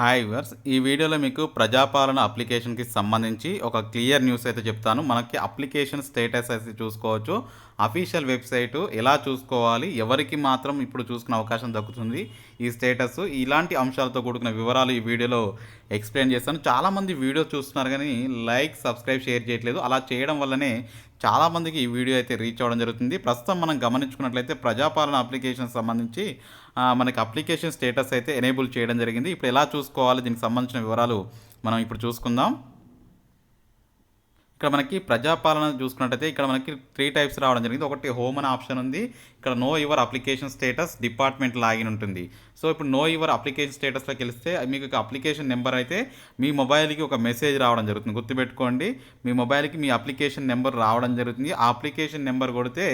Hi verse ఈ వీడియోలో మీకు ప్రజాపాలన అప్లికేషన్కి సంబంధించి ఒక క్లియర్ న్యూస్ అయితే చెప్తాను. మనకి అప్లికేషన్ స్టేటస్ అయితే చూసుకోవచ్చు. అఫీషియల్ వెబ్సైట్ ఎలా చూసుకోవాలి ఎవరికి మాత్రం ఇప్పుడు చూసుకునే అవకాశం దక్కుతుంది ఈ స్టేటస్. ఇలాంటి అంశాలతో కూడుకున్న వివరాలు ఈ వీడియోలో ఎక్స్ప్లెయిన్ చేస్తాను. చాలామంది వీడియో చూస్తున్నారు కానీ లైక్ సబ్స్క్రైబ్ షేర్ చేయట్లేదు. అలా చేయడం వల్లనే చాలామందికి ఈ వీడియో అయితే రీచ్ అవ్వడం జరుగుతుంది. ప్రస్తుతం మనం గమనించుకున్నట్లయితే ప్రజాపాలన అప్లికేషన్ సంబంధించి మనకి అప్లికేషన్ స్టేటస్ అయితే ఎనేబుల్ చేయడం జరిగింది. ఇప్పుడు ఎలా చూసుకోవాలి? దీనికి సంబంధించిన వివరాలు మనం ఇప్పుడు చూసుకుందాం. ఇక్కడ మనకి ప్రజాపాలన చూసుకున్నట్టయితే ఇక్కడ మనకి త్రీ టైప్స్ రావడం జరిగింది. ఒకటి హోమ్ అనే ఆప్షన్ ఉంది. ఇక్కడ know your application status department login ఉంటుంది. సో ఇప్పుడు నో యువర్ అప్లికేషన్ స్టేటస్లోకి వెళ్తే మీకు ఒక అప్లికేషన్ నెంబర్ అయితే మీ మొబైల్కి ఒక మెసేజ్ రావడం జరుగుతుంది. గుర్తుపెట్టుకోండి. మీ మొబైల్కి మీ అప్లికేషన్ నెంబర్ రావడం జరుగుతుంది. ఆ అప్లికేషన్ నెంబర్ కొడితే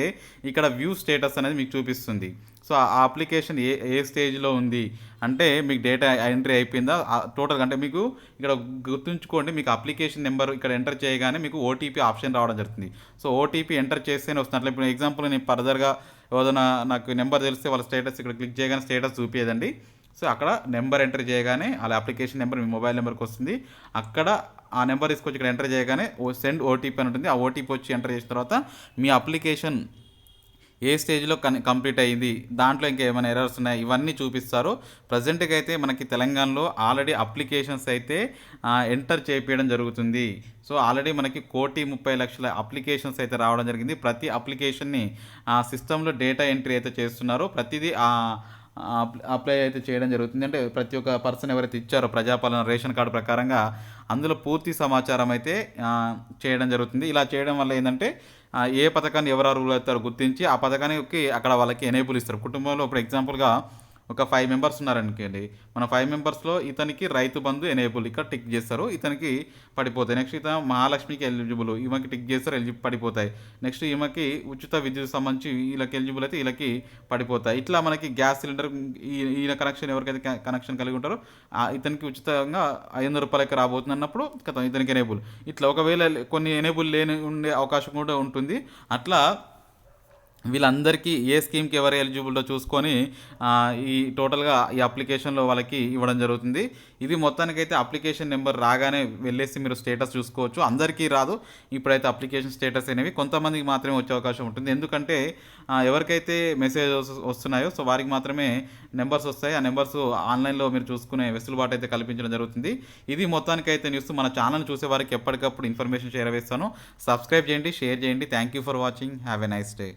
ఇక్కడ వ్యూ స్టేటస్ అనేది మీకు చూపిస్తుంది. సో ఆ అప్లికేషన్ ఏ ఏ స్టేజ్లో ఉంది? అంటే మీకు డేటా ఎంట్రీ అయిపోయిందా? టోటల్ అంటే మీకు ఇక్కడ గుర్తుంచుకోండి మీకు అప్లికేషన్ నెంబర్ ఇక్కడ ఎంటర్ చేయగానే మీకు ఓటీపీ ఆప్షన్ రావడం జరుగుతుంది. సో ఓటీపీ ఎంటర్ చేస్తేనే వస్తున్నట్లు. ఇప్పుడు ఎగ్జాంపుల్ నేను ఫర్దర్గా ఏదైనా నాకు నెంబర్ తెలిస్తే వాళ్ళ స్టేటస్ ఇక్కడ క్లిక్ చేయగానే స్టేటస్ చూపించదండి సో అక్కడ నెంబర్ ఎంటర్ చేయగానే అలా అప్లికేషన్ నెంబర్ మీ మొబైల్ నెంబర్కి వస్తుంది. అక్కడ ఆ నెంబర్ తీసుకొచ్చి ఇక్కడ ఎంటర్ చేయగానే ఓ సెండ్ ఓటీపీ అని ఉంటుంది. ఆ ఓటీపీ వచ్చి ఎంటర్ చేసిన తర్వాత మీ అప్లికేషన్ ఏ స్టేజ్లో కన్ కంప్లీట్ అయ్యింది దాంట్లో ఇంకా ఏమైనా ఎర్రర్స్ ఉన్నాయి ఇవన్నీ చూపిస్తారు. ప్రజెంట్గా అయితే మనకి తెలంగాణలో ఆల్రెడీ అప్లికేషన్స్ అయితే ఎంటర్ చేపించడం జరుగుతుంది. సో ఆల్రెడీ మనకి కోటి ముప్పై లక్షల అప్లికేషన్స్ అయితే రావడం జరిగింది. ప్రతి అప్లికేషన్ని ఆ సిస్టంలో డేటా ఎంట్రీ అయితే చేస్తున్నారు. ప్రతిదీ అప్లై అయితే చేయడం జరుగుతుంది. అంటే ప్రతి ఒక్క పర్సన్ ఎవరైతే ఇచ్చారో ప్రజాపాలన రేషన్ కార్డు ప్రకారంగా అందులో పూర్తి సమాచారం అయితే చేయడం జరుగుతుంది. ఇలా చేయడం వల్ల ఏంటంటే ఏ పథకాన్ని ఎవరు అర్హులు అవుతారో గుర్తించి ఆ పథకానికి అక్కడ వాళ్ళకి ఎనేబుల్ ఇస్తారు. కుటుంబంలో ఇప్పుడు ఎగ్జాంపుల్గా ఒక ఫైవ్ మెంబర్స్ ఉన్నారనుకోండి మన ఫైవ్ మెంబర్స్లో ఇతనికి రైతు బంధు ఎనేబుల్ ఇక్కడ టిక్ చేస్తారు ఇతనికి పడిపోతాయి. నెక్స్ట్ ఇతను మహాలక్ష్మికి ఎలిజిబుల్ ఈమెకి టిక్ చేస్తారు ఎలిజి పడిపోతాయి. నెక్స్ట్ ఈమెకి ఉచిత విద్యుత్ సంబంధించి వీళ్ళకి ఎలిజిబుల్ అయితే వీళ్ళకి పడిపోతాయి. ఇట్లా మనకి గ్యాస్ సిలిండర్ ఈ- ఈయన కనెక్షన్ ఎవరికైతే కనెక్షన్ కలిగి ఉంటారో ఇతనికి ఉచితంగా ఐదు వందల రూపాయలకి రాబోతుంది అన్నప్పుడు ఇతనికి ఎనేబుల్ ఇట్లా ఒకవేళ కొన్ని ఎనేబుల్ లేని ఉండే అవకాశం కూడా ఉంటుంది. అట్లా వీళ్ళందరికీ ఏ స్కీమ్కి ఎవరు ఎలిజిబుల్లో చూసుకొని ఈ టోటల్గా ఈ అప్లికేషన్లో వాళ్ళకి ఇవ్వడం జరుగుతుంది. ఇది మొత్తానికైతే అప్లికేషన్ నెంబర్ రాగానే వెళ్ళేసి మీరు స్టేటస్ చూసుకోవచ్చు. అందరికీ రాదు. ఇప్పుడైతే అప్లికేషన్ స్టేటస్ అనేవి కొంతమందికి మాత్రమే వచ్చే అవకాశం ఉంటుంది. ఎందుకంటే ఎవరికైతే మెసేజ్ వస్తున్నాయో సో వారికి మాత్రమే నెంబర్స్ వస్తాయి. ఆ నెంబర్స్ ఆన్లైన్లో మీరు చూసుకునే వెసులుబాటు అయితే కల్పించడం జరుగుతుంది. ఇది మొత్తానికైతే న్యూస్. మన ఛానల్ చూసే వారికి ఎప్పటికప్పుడు ఇన్ఫర్మేషన్ షేర్ వేస్తాను సబ్స్క్రైబ్ చేయండి షేర్ చేయండి. Thank you for watching. Have a nice day.